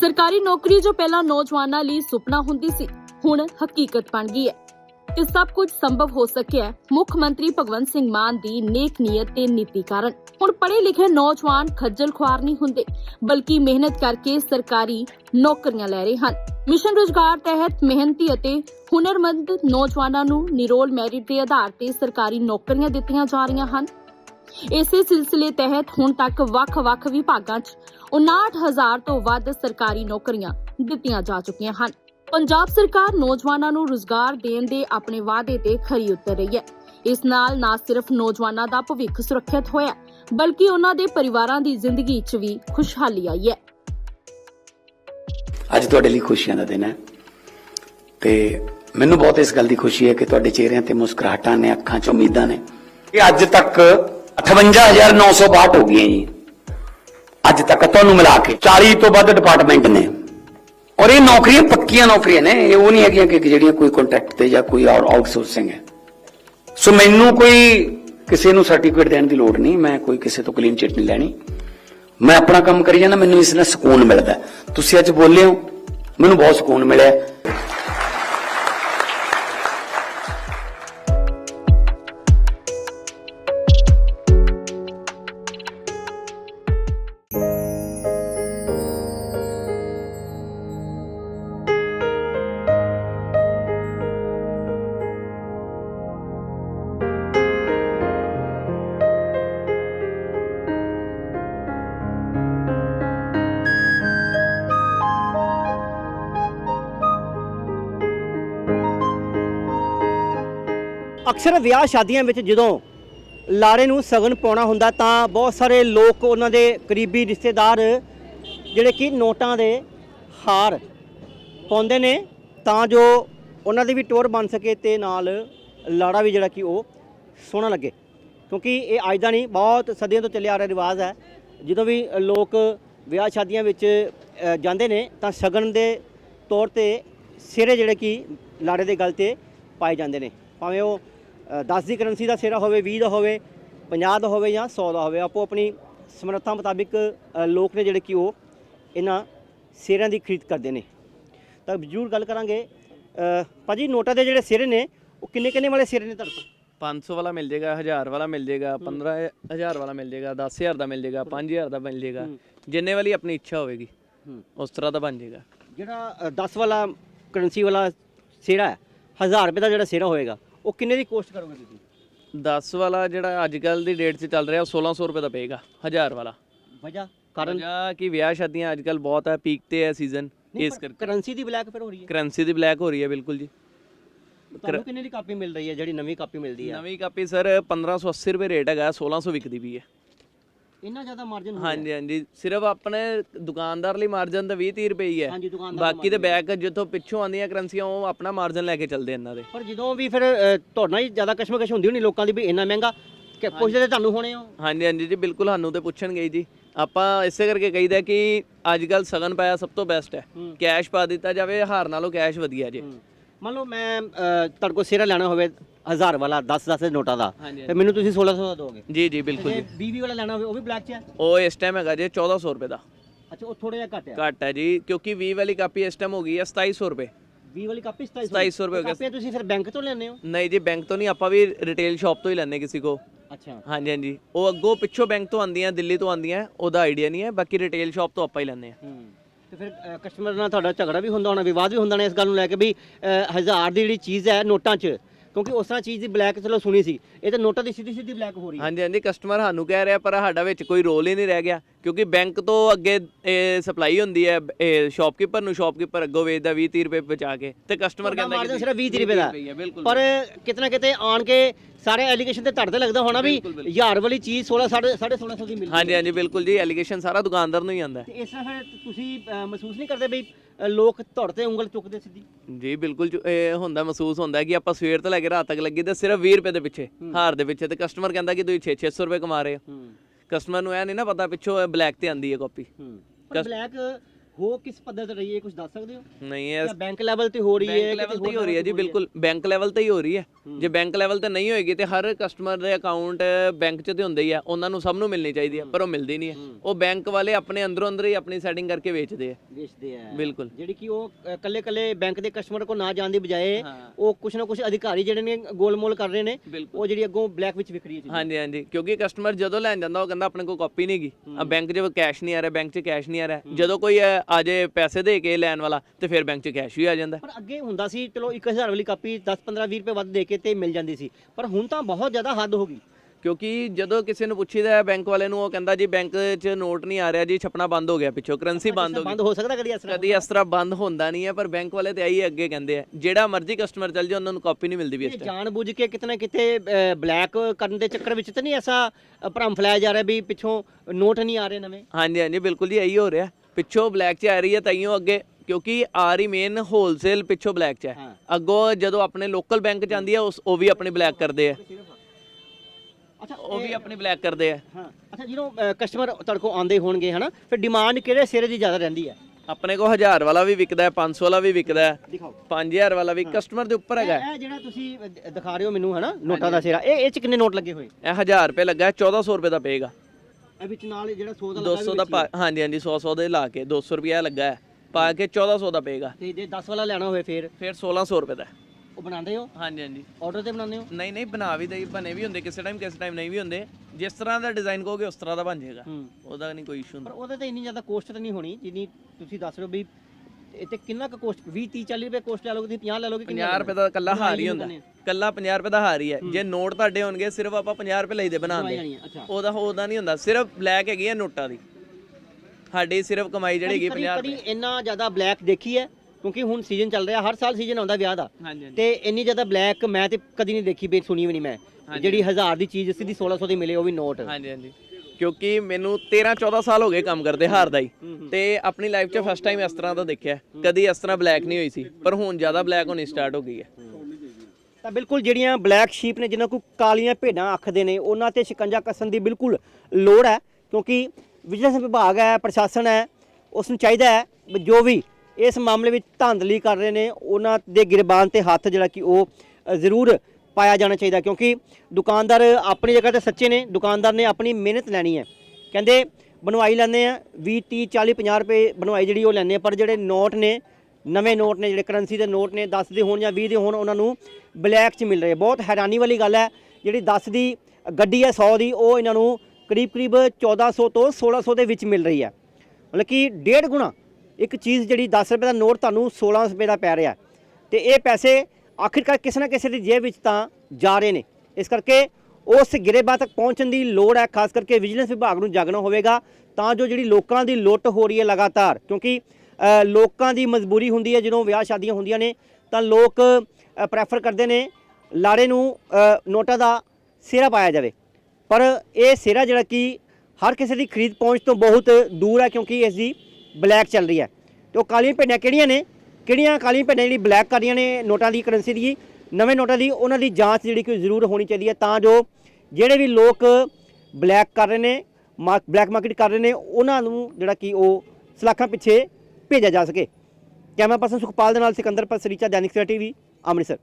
ਸਰਕਾਰੀ ਨੌਕਰੀ ਜੋ ਪਹਿਲਾਂ ਨੌਜਵਾਨਾਂ ਲਈ ਸੁਪਨਾ ਹੁੰਦੀ ਸੀ, ਹੁਣ ਹਕੀਕਤ ਬਣ ਗਈ ਹੈ। ਇਹ ਸਭ ਕੁਝ ਸੰਭਵ ਹੋ ਸਕਿਆ ਹੈ, ਮੁੱਖ ਮੰਤਰੀ ਭਗਵੰਤ ਸਿੰਘ ਮਾਨ ਦੀ ਨੇਕ ਨੀਅਤ ਤੇ ਨੀਤੀ ਕਾਰਨ। ਹੁਣ ਪੜ੍ਹੇ ਲਿਖੇ ਨੌਜਵਾਨ ਖੱਜਲ ਖੁਆਰ ਨਹੀਂ ਹੁੰਦੇ, ਬਲਕਿ ਮਿਹਨਤ ਕਰਕੇ ਸਰਕਾਰੀ ਨੌਕਰੀਆਂ ਲੈ ਰਹੇ ਹਨ। ਮਿਸ਼ਨ ਰੋਜ਼ਗਾਰ ਤਹਿਤ ਮਿਹਨਤੀ ਅਤੇ ਹੁਨਰਮੰਦ ਨੌਜਵਾਨਾਂ ਨੂੰ ਨਿਰੋਲ ਮੈਰਿਟ ਦੇ ਆਧਾਰ ਤੇ ਸਰਕਾਰੀ ਨੌਕਰੀਆਂ ਦਿੱਤੀਆਂ ਜਾ ਰਹੀਆਂ ਹਨ। ਇਸੇ ਸਿਲਸਿਲੇ ਤਹਿਤ ਹੁਣ ਤੱਕ ਵੱਖ-ਵੱਖ ਵਿਭਾਗਾਂ 'ਚ 59000 ਤੋਂ ਵੱਧ ਸਰਕਾਰੀ ਨੌਕਰੀਆਂ ਦਿੱਤੀਆਂ ਜਾ ਚੁੱਕੀਆਂ ਹਨ। ਪੰਜਾਬ ਸਰਕਾਰ ਨੌਜਵਾਨਾਂ ਨੂੰ ਰੁਜ਼ਗਾਰ ਦੇਣ ਦੇ ਆਪਣੇ ਵਾਅਦੇ ਤੇ ਖਰੀ ਉਤਰ ਰਹੀ ਹੈ। ਇਸ ਨਾਲ ਨਾ ਸਿਰਫ ਨੌਜਵਾਨਾਂ ਦਾ ਭਵਿੱਖ ਸੁਰੱਖਿਅਤ ਹੋਇਆ, ਬਲਕਿ ਉਹਨਾਂ ਦੇ ਪਰਿਵਾਰਾਂ ਦੀ ਜ਼ਿੰਦਗੀ 'ਚ ਵੀ ਖੁਸ਼ਹਾਲੀ ਆਈ ਹੈ। ਅੱਜ ਤੁਹਾਡੇ ਲਈ ਖੁਸ਼ੀਆਂ ਦਾ ਦਿਨ ਹੈ ਤੇ ਮੈਨੂੰ ਬਹੁਤ ਇਸ ਗੱਲ ਦੀ ਖੁਸ਼ੀ ਹੈ ਕਿ ਤੁਹਾਡੇ ਚਿਹਰਿਆਂ ਤੇ ਮੁਸਕਰਾਹਟਾਂ ਨੇ, ਅੱਖਾਂ 'ਚ ਉਮੀਦਾਂ ਨੇ ਕਿ ਅੱਜ ਤੱਕ 58962 ਹੋ ਗਈਆਂ ਜੀ। ਅੱਜ ਤੱਕ ਤੁਹਾਨੂੰ ਮਿਲਾ ਕੇ 40 ਤੋਂ ਵੱਧ ਡਿਪਾਰਟਮੈਂਟ ਨੇ। ਔਰ ਇਹ ਨੌਕਰੀਆਂ ਪੱਕੀਆਂ ਨੌਕਰੀਆਂ ਨੇ। ਇਹ ਉਹ ਨਹੀਂ ਹੈਗੀਆਂ ਕਿ ਜਿਹੜੀਆਂ ਕੋਈ ਕੰਟਰੈਕਟ ਤੇ ਜਾਂ ਕੋਈ ਆਊਟਸੋਰਸਿੰਗ ਹੈ। ਸੋ ਮੈਨੂੰ ਕੋਈ ਕਿਸੇ ਨੂੰ ਸਰਟੀਫਿਕੇਟ ਦੇਣ ਦੀ ਲੋੜ ਨਹੀਂ। ਮੈਂ ਕੋਈ ਕਿਸੇ ਤੋਂ ਕਲੀਨ ਚਿੱਟ ਨਹੀਂ ਲੈਣੀ। ਮੈਂ ਆਪਣਾ ਕੰਮ ਕਰੀ ਜਾਂਦਾ। ਮੈਨੂੰ ਇਸ ਨਾਲ ਸਕੂਨ ਮਿਲਦਾ। ਤੁਸੀਂ ਅੱਜ ਬੋਲੇ ਹੋ ਮੈਨੂੰ ਬਹੁਤ ਸਕੂਨ ਮਿਲਿਆ। ਅਕਸਰ ਵਿਆਹ ਸ਼ਾਦੀਆਂ ਵਿੱਚ ਜਦੋਂ ਲਾੜੇ ਨੂੰ ਸਗਨ ਪਾਉਣਾ ਹੁੰਦਾ ਤਾਂ ਬਹੁਤ ਸਾਰੇ ਲੋਕ ਉਹਨਾਂ ਦੇ ਕਰੀਬੀ ਰਿਸ਼ਤੇਦਾਰ ਜਿਹੜੇ ਕਿ ਨੋਟਾਂ ਦੇ ਹਾਰ ਪਾਉਂਦੇ ਨੇ ਤਾਂ ਜੋ ਉਹਨਾਂ ਦੀ ਵੀ ਟੋਰ ਬਣ ਸਕੇ ਤੇ ਨਾਲ ਲਾੜਾ ਵੀ ਜਿਹੜਾ ਕਿ ਉਹ ਸੋਹਣਾ ਲੱਗੇ। ਕਿਉਂਕਿ ਇਹ ਅੱਜ ਦਾ ਨਹੀਂ, ਬਹੁਤ ਸਦੀਆਂ ਤੋਂ ਚੱਲਿਆ ਆ ਰਿਹਾ ਰਿਵਾਜ ਹੈ। ਜਦੋਂ ਵੀ ਲੋਕ ਵਿਆਹ ਸ਼ਾਦੀਆਂ ਵਿੱਚ ਜਾਂਦੇ ਨੇ ਤਾਂ ਸਗਨ ਦੇ ਤੌਰ ਤੇ ਸਿਰੇ ਜਿਹੜੇ ਕਿ ਲਾੜੇ ਦੇ ਗਲ ਤੇ ਪਾਏ ਜਾਂਦੇ ਨੇ। ਭਾਵੇਂ ਉਹ 10 ਦੀ ਕਰੰਸੀ ਦਾ ਸਿਰਾ ਹੋਵੇ 20 ਦਾ ਹੋਵੇ 50 ਦਾ ਹੋਵੇ ਜਾਂ 100 ਦਾ ਹੋਵੇ ਆਪੋ ਆਪਣੀ ਸਮਰੱਥਾ ਮੁਤਾਬਿਕ ਲੋਕ ਨੇ ਜਿਹੜੇ ਕਿ ਉਹ ਇਹਨਾਂ ਸਿਰਿਆਂ ਦੀ ਖਰੀਦ ਕਰਦੇ ਨੇ। ਤਾਂ ਜ਼ਰੂਰ ਗੱਲ ਕਰਾਂਗੇ ਭਾਜੀ ਨੋਟਾਂ ਦੇ ਜਿਹੜੇ ਸਿਰੇ ਨੇ ਉਹ ਕਿੰਨੇ ਕਿੰਨੇ ਵਾਲੇ ਸਿਰੇ ਨੇ ਤੁਹਾਡੇ ਕੋਲ? 500 ਵਾਲਾ ਮਿਲ ਜਾਏਗਾ 1000 ਵਾਲਾ ਮਿਲ ਜਾਏਗਾ 15000 ਵਾਲਾ ਮਿਲ ਜਾਏਗਾ 10000 ਦਾ ਮਿਲ ਜਾਏਗਾ 5000 ਦਾ ਮਿਲ ਜਾਏਗਾ ਜਿੰਨੇ ਵਾਲੀ ਆਪਣੀ ਇੱਛਾ ਹੋਵੇਗੀ। ਉਸ ਤਰ੍ਹਾਂ ਦਾ ਬਣ ਜਾਏਗਾ ਜਿਹੜਾ ਅ, 10 ਵਾਲਾ ਕਰੰਸੀ ਵਾਲਾ ਸਿਰਾ ਹੈ 1000 ਰੁਪਏ ਦਾ ਜਿਹੜਾ ਸਿਰਾ ਹੋਏਗਾ ਉਹ ਕਿੰਨੇ ਦੀ ਕੋਸਟ ਕਰੋਗੇ ਤੁਸੀਂ? 10 ਵਾਲਾ ਜਿਹੜਾ ਅੱਜ ਕੱਲ ਦੀ ਡੇਟ 'ਚ ਚੱਲ ਰਿਹਾ ਉਹ 1600 ਰੁਪਏ ਦਾ ਪਏਗਾ 1000 ਵਾਲਾ। ਵਜ੍ਹਾ? ਕਾਰਨ? ਜਾਂ ਕਿ ਵਿਆਹ ਸ਼ਾਦੀਆਂ ਅੱਜ ਕੱਲ ਬਹੁਤ ਹੈ ਪੀਕ ਤੇ ਹੈ ਸੀਜ਼ਨ ਇਸ ਕਰਕੇ। ਕਰੰਸੀ ਦੀ ਬਲੈਕ ਫਿਰ ਹੋ ਰਹੀ ਹੈ। ਕਰੰਸੀ ਦੀ ਬਲੈਕ ਹੋ ਰਹੀ ਹੈ ਬਿਲਕੁਲ ਜੀ। ਤੁਹਾਨੂੰ ਕਿੰਨੇ ਦੀ ਕਾਪੀ ਮਿਲ ਰਹੀ ਹੈ ਜਿਹੜੀ ਨਵੀਂ ਕਾਪੀ ਮਿਲਦੀ ਹੈ? ਨਵੀਂ ਕਾਪੀ ਸਰ 1580 ਰੁਪਏ ਰੇਟ ਹੈਗਾ 1600 ਵਿਕਦੀ ਵੀ ਹੈ। ਇੰਨਾ ਜ਼ਿਆਦਾ ਮਾਰਜਨ ਹਾਂਜੀ ਹਾਂਜੀ। ਸਿਰਫ ਆਪਣੇ ਦੁਕਾਨਦਾਰ ਲਈ ਮਾਰਜਨ ਤਾਂ 20 30 ਰੁਪਏ ਹੀ ਹੈ। ਹਾਂਜੀ ਦੁਕਾਨਦਾਰ ਬਾਕੀ ਦੇ ਬੈਕ ਜਿੱਥੋਂ ਪਿੱਛੋਂ ਆਉਂਦੀਆਂ ਕਰੰਸੀਆਂ ਉਹ ਆਪਣਾ ਮਾਰਜਨ ਲੈ ਕੇ ਚੱਲਦੇ ਇਹਨਾਂ ਦੇ। ਪਰ ਜਦੋਂ ਵੀ ਫਿਰ ਅ, ਤੁਹਾਡੇ ਨਾਲ ਹੀ ਜ਼ਿਆਦਾ ਕਸ਼ਮਕਸ਼ ਹੁੰਦੀ ਹੋਣੀ ਲੋਕਾਂ ਦੀ ਵੀ ਇੰਨਾ ਮਹਿੰਗਾ ਕਿ ਪੁੱਛਦੇ ਤੇ ਤੁਹਾਨੂੰ ਹੋਣੇ ਹੋ? ਹਾਂਜੀ ਹਾਂਜੀ ਜੀ ਬਿਲਕੁਲ ਸਾਨੂੰ ਤੇ ਪੁੱਛਣਗੇ ਹੀ ਜੀ। ਆਪਾਂ ਇਸੇ ਕਰਕੇ ਕਹੀਦਾ ਕਿ ਅੱਜ ਕੱਲ ਸਗਨ ਪਾਇਆ ਸਭ ਤੋਂ ਬੈਸਟ ਹੈ। ਹੂੰ। ਕੈਸ਼ ਪਾ ਦਿੱਤਾ ਜਾਵੇ ਹਾਰ ਨਾਲੋਂ ਕੈਸ਼ ਵਧੀਆ ਜੇ। ਮੰਨ ਲਓ ਮੈਂ ਤੁਹਾਡੇ ਕੋਲ ਸਿਰਾ ਲੈਣਾ ਹੋਵੇ 1000 ਵਾਲਾ 10 10 ਦੇ ਨੋਟਾਂ ਦਾ ਹਾਂਜੀ ਤੇ ਮੈਨੂੰ ਤੁਸੀਂ 1600 ਦਾ ਦੋਗੇ। ਜੀ ਜੀ ਬਿਲਕੁਲ ਜੇ ਜੀ। 20 ਵਾਲਾ ਲੈਣਾ ਹੋਵੇ ਉਹ ਵੀ ਬਲੈਕ 'ਚ ਹੈ? ਉਹ ਇਸ ਟਾਈਮ ਹੈਗਾ ਜੇ 1400 ਰੁਪਏ ਦਾ। ਅੱਛਾ ਉਹ ਥੋੜਾ ਜਿਹਾ ਘੱਟ ਹੈ। ਘੱਟ ਹੈ ਜੀ ਕਿਉਂਕਿ 20 ਵਾਲੀ ਕਾਪੀ ਇਸ ਟਾਈਮ ਹੋ ਗਈ ਹੈ 2700 ਰੁਪਏ। 20 ਵਾਲੀ ਕਾਪੀ 2700 2700 ਰੁਪਏ। ਹੋ ਗਿਆ। ਕਾਪੀਆਂ ਤੁਸੀਂ ਫਿਰ ਬੈਂਕ ਤੋਂ ਲੈਂਦੇ ਹੋ? ਨਹੀਂ ਜੀ ਬੈਂਕ ਤੋਂ ਨਹੀਂ ਆਪਾਂ ਵੀ ਰਿਟੇਲ ਸ਼ਾਪ ਤੋਂ ਹੀ ਲੈਣੇ ਕਿਸੇ ਕੋ। ਅੱਛਾ। ਹਾਂਜੀ ਹਾਂਜੀ। ਉਹ ਅੱਗੋਂ ਪਿੱਛੋਂ ਬੈਂਕ ਤੋਂ ਆਉਂਦੀਆਂ ਦਿੱਲੀ ਤੋਂ ਆਉਂਦੀਆਂ ਉਹਦਾ ਆਈਡੀਆ ਨਹੀਂ ਹੈ ਬਾਕੀ ਰਿਟੇਲ ਸ਼ਾਪ ਤੋਂ ਆਪਾਂ ਹੀ ਲੈਣੇ ਆ ਹੂੰ। ਤੇ ਫਿਰ ਕਸਟਮਰ ਨਾਲ ਤੁਹਾਡਾ ਝਗੜਾ ਵੀ ਹੁੰਦਾ ਹੋਣਾ, ਵਿਵਾਦ ਵੀ ਹੁੰਦਾ ਹੋਣਾ ਇਸ ਗੱਲ ਨੂੰ ਲੈ ਕੇ ਵੀ ਹਜ਼ਾਰ ਦੀ ਜਿਹੜੀ ਚੀਜ਼ ਹੈ ਨੋਟਾਂ 'ਚ ਕਿਉਂਕਿ ਉਸ ਤਰ੍ਹਾਂ ਚੀਜ਼ ਦੀ ਬਲੈਕ ਚਲੋ ਸੁਣੀ ਸੀ। ਇਹ ਤਾਂ ਨੋਟਾਂ ਦੀ ਸਿੱਧੀ ਸਿੱਧੀ ਬਲੈਕ ਹੋ ਰਹੀ ਹੈ। ਹਾਂਜੀ ਹਾਂਜੀ ਕਸਟਮਰ ਸਾਨੂੰ ਕਹਿ ਰਿਹਾ ਪਰ ਸਾਡਾ ਵਿੱਚ ਕੋਈ ਰੋਲ ਹੀ ਨਹੀਂ ਰਹਿ ਗਿਆ। ਕਿਉਂਕਿ ਬੈਂਕ ਤੋਂ ਅੱਗੇ ਇਹ ਸਪਲਾਈ ਹੁੰਦੀ ਹੈ ਇਹ ਸ਼ਾਪਕੀਪਰ ਨੂੰ ਸ਼ਾਪਕੀਪਰ ਅੱਗੋਂ ਵੇਚਦਾ 20 30 ਰੁਪਏ ਬਚਾ ਕੇ ਤੇ ਕਸਟਮਰ ਕਹਿੰਦਾ ਕਿ ਸਿਰਫ 20 ਰੁਪਏ ਦਾ। ਪਰ ਕਿਤਨਾ ਕਿਤੇ ਆਣ ਕੇ ਸਾਰੇ ਐਲੀਗੇਸ਼ਨ ਤੇ ਧੜਦੇ ਲੱਗਦਾ ਹੋਣਾ ਵੀ ਹਜ਼ਾਰ ਵਾਲੀ ਚੀਜ਼ 16 1650 ਦੀ ਮਿਲਦੀ ਹਾਂਜੀ ਹਾਂਜੀ ਬਿਲਕੁਲ ਜੀ ਐਲੀਗੇਸ਼ਨ ਸਾਰਾ ਦੁਕਾਨਦਾਰ ਨੂੰ ਹੀ ਆਂਦਾ ਇਸ ਤਰ੍ਹਾਂ ਫਿਰ ਤੁਸੀਂ ਮਹਿਸੂਸ ਨਹੀਂ ਕਰਦੇ ਵੀ ਅ, ਲੋਕ ਧੜ ਤੇ ਉਂਗਲ ਚੁੱਕਦੇ ਸਿੱਧੀ? ਜੀ ਬਿਲਕੁਲ ਜੋ ਇਹ ਹੁੰਦਾ ਮਹਿਸੂਸ ਹੁੰਦਾ ਕਿ ਆਪਾਂ ਸਵੇਰ ਤੋਂ ਲੈ ਕੇ ਰਾਤ ਤੱਕ ਲੱਗੀ ਤੇ ਸਿਰਫ 20 ਰੁਪਏ ਦੇ ਪਿੱਛੇ ਹਾਰ ਦੇ ਪਿੱਛੇ ਤੇ ਕਸਟਮਰ ਕਹਿੰਦਾ ਕਿ ਤੁਸੀਂ 6 600 ਰੁਪਏ ਕਮਾ ਰਹੇ ਹੋ। ਹੂੰ। ਕਸਟਮਰ ਨੂੰ ਇਹ ਨਹੀਂ ਨਾ ਪਤਾ ਪਿੱਛੋਂ ਬਲੈਕ ਤੇ ਆਂਦੀ ਹੈ ਕਾਪੀ ਹੂੰ। ਪਰ ਬਲੈਕ ਹੋ ਕਿਸ ਪੱਧਰ ਤੇ ਰਹੀ ਹੈ ਕੁਝ ਦੱਸ ਸਕਦੇ ਹੋ ਨਹੀਂ ਇਹ ਜਾਂ ਬੈਂਕ ਲੈਵਲ ਤੇ ਹੋ ਰਹੀ ਹੈ ਬੈਂਕ ਲੈਵਲ ਤੇ ਹੀ ਹੋ ਰਹੀ ਹੈ ਜੀ ਬਿਲਕੁਲ ਬੈਂਕ ਲੈਵਲ ਤੇ ਹੀ ਹੋ ਰਹੀ ਹੈ ਜੇ ਬੈਂਕ ਲੈਵਲ ਤੇ ਨਹੀਂ ਹੋਏਗੀ ਤੇ ਹਰ ਕਸਟਮਰ ਦੇ ਅਕਾਊਂਟ ਬੈਂਕ 'ਚ ਤੇ ਹੁੰਦੇ ਹੀ ਆ ਉਹਨਾਂ ਨੂੰ ਸਭ ਨੂੰ ਮਿਲਣੀ ਚਾਹੀਦੀ ਹੈ ਪਰ ਉਹ ਮਿਲਦੀ ਨਹੀਂ ਹੈ ਉਹ ਬੈਂਕ ਵਾਲੇ ਆਪਣੇ ਅੰਦਰੋਂ ਅੰਦਰ ਹੀ ਆਪਣੀ ਸੈਟਿੰਗ ਕਰਕੇ ਵੇਚਦੇ ਆ ਵੇਚਦੇ ਆ ਬਿਲਕੁਲ ਜਿਹੜੀ ਕਿ ਉਹ ਕੱਲੇ ਕੱਲੇ ਬੈਂਕ ਦੇ ਕਸਟਮਰ ਕੋ ਨਾ ਜਾਣ ਦੀ ਬਜਾਏ। ਉਹ ਕੁਛ ਨਾ ਕੁਛ ਅਧਿਕਾਰੀ ਜਿਹੜੇ ਨੇ ਗੋਲਮੋਲ ਕਰ ਰਹੇ ਨੇ ਉਹ ਜਿਹੜੀ ਅੱਗੋਂ ਬਲੈਕ ਵਿੱਚ ਵਿਕ ਰਹੀ ਹੈ ਹਾਂਜੀ ਹਾਂਜੀ ਕਿਉਂਕਿ ਕਸਟਮਰ ਜਦੋਂ ਲੈਣ ਜਾਂਦਾ ਉਹ ਕਹਿੰਦਾ ਆਪਣੇ ਕੋਲ ਕਾਪੀ ਨਹੀਂ ਗਈ ਆ ਬੈਂਕ 'ਚ ਕੈਸ਼ ਨਹੀਂ ਆ ਰਿਹਾ ਬੈਂਕ 'ਚ ਕੈਸ਼ ਨਹੀਂ ਆ ਰਿਹਾ ਜਦੋਂ ਕੋਈ ਆ ਜੇ ਪੈਸੇ ਦੇ ਕੇ ਲੈਣ ਵਾਲਾ ਤੇ ਫਿਰ ਬੈਂਕ 'ਚ ਕੈਸ਼ ਵੀ ਆ ਜਾਂਦਾ। ਪਰ ਅੱਗੇ ਹੁੰਦਾ ਸੀ ਚਲੋ 1000 ਵਾਲੀ ਕਾਪੀ 10 15 20 ਰੁਪਏ ਵੱਧ ਦੇ ਕੇ ਤੇ ਮਿਲ ਜਾਂਦੀ ਸੀ। ਪਰ ਹੁਣ ਤਾਂ ਬਹੁਤ ਜ਼ਿਆਦਾ ਹੱਦ ਹੋ ਗਈ। ਕਿਉਂਕਿ ਜਦੋਂ ਕਿਸੇ ਨੂੰ ਪੁੱਛੀਦਾ ਹੈ ਬੈਂਕ ਵਾਲੇ ਨੂੰ ਉਹ ਕਹਿੰਦਾ ਜੀ ਬੈਂਕ 'ਚ ਨੋਟ ਨਹੀਂ ਆ ਰਿਹਾ ਜੀ ਛਪਣਾ ਬੰਦ ਹੋ ਗਿਆ ਪਿੱਛੋਂ ਕਰੰਸੀ ਬੰਦ ਹੋ ਗਈ। ਬੰਦ ਹੋ ਸਕਦਾ ਕਦੀ ਇਸ ਤਰ੍ਹਾਂ? ਕਦੀ ਇਸ ਤਰ੍ਹਾਂ ਬੰਦ ਹੁੰਦਾ ਨਹੀਂ ਹੈ ਪਰ ਬੈਂਕ ਵਾਲੇ ਤੇ ਆਈ ਅੱਗੇ ਕਹਿੰਦੇ ਆ ਜਿਹੜਾ ਮਰਜ਼ੀ ਕਸਟਮਰ ਚੱਲ ਜਾ ਉਹਨਾਂ ਨੂੰ ਕਾਪੀ ਨਹੀਂ ਮਿਲਦੀ ਵੀ ਇਸ ਟਾਈਮ ਜਾਣ ਬੁੱਝ ਕੇ ਕਿਤੇ ਨਾ ਕਿਤੇ ਬਲੈਕ ਕਰਨ ਦੇ ਚੱਕਰ ਵਿੱਚ ਤਾਂ ਨਹੀਂ ਐਸਾ ਭਰਮ ਫੈਲਾਇਆ ਜਾ ਰਿਹਾ ਵੀ ਪਿੱਛੋਂ ਨੋਟ ਨਹੀਂ ਆ ਰਹੇ ਨਵੇਂ? ਹਾਂਜੀ ਹਾਂਜੀ ਬਿਲਕੁਲ ਜੀ ਇਹੀ ਹੋ ਰਿਹਾ। ਪਿੱਛੋਂ ਬਲੈਕ 'ਚ ਆ ਰਹੀ ਹੈ ਤਾਈਓ ਅੱਗੇ ਕਿਉਂਕਿ ਆ ਰਹੀ ਮੇਨ ਹੋਲਸੇਲ ਪਿੱਛੋਂ ਬਲੈਕ 'ਚ ਹੈ। ਅੱਗੋਂ ਜਦੋਂ ਆਪਣੇ ਲੋਕਲ ਬੈਂਕ 'ਚ ਆਂਦੀ ਹੈ ਉਸ ਉਹ ਵੀ ਆਪਣੀ ਬਲੈਕ ਕਰਦੇ ਆ ਅੱਛਾ ਉਹ ਵੀ ਆਪਣੀ ਬਲੈਕ ਕਰਦੇ ਆ ਹਾਂ ਅੱਛਾ ਜਦੋਂ ਕਸਟਮਰ ਕੋਲ ਆਉਂਦੇ ਹੋਣਗੇ ਹਨਾ ਫਿਰ ਡਿਮਾਂਡ ਕਿਹੜੇ ਸਿਰੇ ਦੀ ਜ਼ਿਆਦਾ ਰਹਿੰਦੀ ਹੈ? ਆਪਣੇ ਕੋਲ 1000 ਵਾਲਾ ਵੀ ਵਿਕਦਾ ਹੈ 500 ਵਾਲਾ ਵੀ ਵਿਕਦਾ ਹੈ ਦਿਖਾਓ। 5000 ਵਾਲਾ ਵੀ ਕਸਟਮਰ ਦੇ ਉੱਪਰ ਹੈਗਾ। ਇਹ ਜਿਹੜਾ ਤੁਸੀਂ ਦਿਖਾ ਰਹੇ ਹੋ ਮੈਨੂੰ ਹਨਾ ਨੋਟਾਂ ਦਾ ਸਿਰਾ ਇਹ ਇਹ ਚ ਕਿੰਨੇ ਨੋਟ ਲੱਗੇ ਹੋਏ? ਇਹ 1000 ਰੁਪਏ ਲੱਗਾ ਹੈ, 1400 ਰੁਪਏ ਦਾ ਪਏਗਾ। ਇਹ ਵਿੱਚ ਨਾਲ ਜਿਹੜਾ 100 ਦਾ 200 ਦਾ ਪਾ- ਹਾਂਜੀ ਹਾਂਜੀ 100 100 ਦੇ ਲਾ ਕੇ 200 ਰੁਪਿਆ ਲੱਗਾ ਹੈ। ਪਾ ਕੇ 1400 ਦਾ ਪਏਗਾ। ਤੇ ਜੇ 10 ਵਾਲਾ ਲੈਣਾ ਹੋਵੇ ਫਿਰ? ਫਿਰ 1600 ਰੁਪਏ ਦਾ ਹੈ। ਉਹ ਬਣਾਉਂਦੇ ਹੋ? ਹਾਂਜੀ ਹਾਂਜੀ। ਆਰਡਰ ਤੇ ਬਣਾਉਂਦੇ ਹੋ? ਨਹੀਂ ਨਹੀਂ ਬਣਾ ਵੀ ਦੇ ਬਣੇ ਵੀ ਹੁੰਦੇ। ਕਿਸੇ ਟਾਈਮ ਕਿਸੇ ਟਾਈਮ ਨਹੀਂ ਵੀ ਹੁੰਦੇ। ਜਿਸ ਤਰ੍ਹਾਂ ਦਾ ਡਿਜ਼ਾਈਨ ਕਹੋਗੇ ਉਸ ਤਰ੍ਹਾਂ ਦਾ ਬਣ ਜਾਏਗਾ। ਹੂੰ। ਉਹਦਾ ਨਹੀਂ ਕੋਈ ਇਸ਼ੂ ਪਰ ਹੁੰਦਾ ਉਹਦੇ ਤੇ ਇੰਨੀ ਜ਼ਿਆਦਾ ਕੋਸਟ ਤਾਂ ਨਹੀਂ ਹੋਣੀ ਜਿੰਨੀ ਤੁਸੀਂ ਦੱਸ ਰਹੇ ਹੋ ਵੀ ਤੇ ਕਿੰਨਾ ਕੁ ਕੋਸਟ 20 30 40 ਰੁਪਏ ਕੋਸਟ ਲੈ ਤੁਸੀਂ 50 ਲੈ ਲਓਗੇ 50 ਰੁਪਏ ਦਾ ਕੱਲਾ ਹਾਰ ਹੀ ਹੁੰਦਾ। ਕੱਲਾ 50 ਰੁਪਏ ਦਾ ਹਾਰ ਹੀ ਹੈ। ਜੇ ਨੋਟ ਤੁਹਾਡੇ ਹੋਣਗੇ ਸਿਰਫ ਆਪਾਂ 50 ਰੁਪਏ ਲਈਦੇ ਬਣਾਉਂਦੇ ਉਹਦਾ ਉਹਦਾ ਨਹੀਂ ਹੁੰਦਾ। ਸਿਰਫ ਬਲੈਕ ਹੈਗੀ ਹੈ ਨੋਟਾਂ ਦੀ। ਸਾਡੀ ਸਿਰਫ ਕਮਾਈ ਜਿਹੜੀ ਹੈਗੀ 50 ਕਦੀ ਇੰਨਾ ਜ਼ਿਆਦਾ ਬਲੈਕ ਦੇਖੀ ਹੈ ਕਿਉਂਕਿ ਹੁਣ ਸੀਜ਼ਨ ਚੱਲ ਰਿਹਾ ਹਰ ਸਾਲ ਸੀਜ਼ਨ ਆਉਂਦਾ ਵਿਆਹ ਦਾ। ਤੇ ਇੰਨੀ ਜ਼ਿਆਦਾ ਬਲੈਕ ਮੈਂ ਤੇ ਕਦੀ ਨਹੀਂ ਦੇਖੀ ਬੇ ਸੁਣੀ ਵੀ ਨਹੀਂ ਮੈਂ। ਜਿਹੜੀ 1000 ਦੀ ਚੀਜ਼ ਸਿੱਧੀ 1600 ਦੀ ਮਿਲੇ ਉਹ ਵੀ ਨੋਟ। ਹਾਂਜੀ ਹਾਂਜੀ। ਕਿਉਂਕਿ ਮੈਨੂੰ 13 14 ਸਾਲ ਹੋ ਗਏ ਕੰਮ ਕਰਦੇ ਹਾਰ ਦਾ ਹੀ ਤੇ ਆਪਣੀ ਲਾਈਫ 'ਚ ਫਸਟ ਟਾਈਮ ਇਸ ਤਰ੍ਹਾਂ ਦਾ ਦੇਖਿਆ। ਕਦੀ ਇਸ ਤਰ੍ਹਾਂ ਬਲੈਕ ਨਹੀਂ ਹੋਈ ਸੀ ਪਰ ਹੁਣ ਜ਼ਿਆਦਾ ਬਲੈਕ ਹੋਣੀ ਸਟਾਰਟ ਹੋ ਗਈ ਹੈ। ਤਾਂ ਬਿਲਕੁਲ ਜਿਹੜੀਆਂ ਬਲੈਕ ਸ਼ੀਪ ਨੇ ਜਿਨ੍ਹਾਂ ਨੂੰ ਕਾਲੀਆਂ ਭੇਡਾਂ ਆਖਦੇ ਨੇ ਉਹਨਾਂ ਤੇ ਸ਼ਿਕੰਜਾ ਕੱਸਣ ਦੀ ਬਿਲਕੁਲ ਲੋੜ ਹੈ। ਕਿਉਂਕਿ ਵਿਜੀਲੈਂਸ ਵਿਭਾਗ ਹੈ ਪ੍ਰਸ਼ਾਸਨ ਹੈ ਉਸ ਨੂੰ ਚਾਹੀਦਾ ਹੈ ਵੀ ਜੋ ਵੀ ਇਸ ਮਾਮਲੇ ਵਿੱਚ ਧਾਂਦਲੀ ਕਰ ਰਹੇ ਨੇ ਉਹਨਾਂ ਦੇ ਗਿਰਬਾਨ ਤੇ ਹੱਥ ਜਿਹੜਾ ਕਿ ਉਹ ਜ਼ਰੂਰ ਪਾਇਆ ਜਾਣਾ ਚਾਹੀਦਾ ਕਿਉਂਕਿ ਦੁਕਾਨਦਾਰ ਆਪਣੀ ਜਗ੍ਹਾ ਤੇ ਸੱਚੇ ਨੇ, ਦੁਕਾਨਦਾਰ ਨੇ ਆਪਣੀ ਮਿਹਨਤ ਲੈਣੀ ਹੈ। ਕਹਿੰਦੇ ਬਣਵਾਈ ਲੈਂਦੇ ਆ 20 30 40 50 ਰੁਪਏ ਬਣਵਾਈ ਜਿਹੜੀ ਉਹ ਲੈਂਦੇ ਆ ਪਰ ਜਿਹੜੇ ਨੋਟ ਨੇ, ਨਵੇਂ ਨੋਟ ਨੇ, ਜਿਹੜੇ ਕਰੰਸੀ ਦੇ ਨੋਟ ਨੇ 10 ਦੇ ਹੋਣ ਜਾਂ 20 ਦੇ ਹੋਣ, ਉਹਨਾਂ ਨੂੰ ਬਲੈਕ 'ਚ ਮਿਲ ਰਹੇ। ਬਹੁਤ ਹੈਰਾਨੀ ਵਾਲੀ ਗੱਲ ਹੈ, ਜਿਹੜੀ 10 ਦੀ ਗੱਡੀ ਹੈ 100 ਦੀ, ਉਹ ਇਹਨਾਂ ਨੂੰ ਕਰੀਬ ਕਰੀਬ 1400 ਤੋਂ 1600 ਦੇ ਵਿੱਚ ਮਿਲ ਰਹੀ ਹੈ। ਮਤਲਬ ਕਿ ਡੇਢ ਗੁਣਾ ਇੱਕ ਚੀਜ਼ ਜਿਹੜੀ 10 ਰੁਪਏ ਦਾ ਨੋਟ ਤੁਹਾਨੂੰ 16 ਰੁਪਏ ਦਾ ਪੈ ਰਿਹਾ ਤੇ ਇਹ ਪੈਸੇ ਆਖਿਰਕਾਰ ਕਿਸੇ ਨਾ ਕਿਸੇ ਦੀ ਜੇਬ ਵਿੱਚ ਤਾਂ ਜਾ ਰਹੇ ਨੇ। ਇਸ ਕਰਕੇ ਉਸ ਗਿਰੇਬਾਨ ਤੱਕ ਪਹੁੰਚਣ ਦੀ ਲੋੜ ਹੈ ਖਾਸ ਕਰਕੇ ਵਿਜੀਲੈਂਸ ਵਿਭਾਗ ਨੂੰ ਜਾਗਣਾ ਹੋਵੇਗਾ ਤਾਂ ਜੋ ਜਿਹੜੀ ਲੋਕਾਂ ਦੀ ਲੁੱਟ ਹੋ ਰਹੀ ਹੈ ਲਗਾਤਾਰ ਕਿਉਂਕਿ ਲੋਕਾਂ ਦੀ ਮਜਬੂਰੀ ਹੁੰਦੀ ਹੈ ਜਦੋਂ ਵਿਆਹ ਸ਼ਾਦੀਆਂ ਹੁੰਦੀਆਂ ਨੇ ਤਾਂ ਲੋਕ ਪ੍ਰੈਫਰ ਕਰਦੇ ਨੇ ਲਾੜੇ ਨੂੰ ਅ, ਨੋਟਾਂ ਦਾ ਸਿਰਾ ਪਾਇਆ ਜਾਵੇ। ਪਰ ਇਹ ਸਿਰਾ ਜਿਹੜਾ ਕਿ ਹਰ ਕਿਸੇ ਦੀ ਖਰੀਦ ਪਹੁੰਚ ਤੋਂ ਬਹੁਤ ਦੂਰ ਹੈ ਕਿਉਂਕਿ ਇਸ ਦੀ ਬਲੈਕ ਚੱਲ ਰਹੀ ਹੈ। ਤੇ ਉਹ ਕਾਲੀਆਂ ਭੇਡਾਂ ਕਿਹੜੀਆਂ ਨੇ? ਕਿਹੜੀਆਂ ਕਾਲੀਆਂ ਭੈਣਾਂ ਜਿਹੜੀ ਬਲੈਕ ਕਰ ਰਹੀਆਂ ਨੇ ਨੋਟਾਂ ਦੀ ਕਰੰਸੀ ਦੀ, ਨਵੇਂ ਨੋਟਾਂ ਦੀ, ਉਹਨਾਂ ਦੀ ਜਾਂਚ ਜਿਹੜੀ ਕਿ ਜ਼ਰੂਰ ਹੋਣੀ ਚਾਹੀਦੀ ਹੈ ਤਾਂ ਜੋ ਜਿਹੜੇ ਵੀ ਲੋਕ ਬਲੈਕ ਕਰ ਰਹੇ ਨੇ ਬਲੈਕ ਮਾਰਕੀਟ ਕਰ ਰਹੇ ਨੇ, ਉਹਨਾਂ ਨੂੰ ਜਿਹੜਾ ਕਿ ਉਹ ਸਲਾਖਾਂ ਪਿੱਛੇ ਭੇਜਿਆ ਜਾ ਸਕੇ। ਕੈਮਰਾ ਪਰਸਨ ਸੁਖਪਾਲ ਦੇ ਨਾਲ ਸਿਕੰਦਰ, ਪਰ ਸਰੀਚਾ ਦੈਨਿਕ ਸਵੇਰਾ ਟੀਵੀ, ਅੰਮ੍ਰਿਤਸਰ।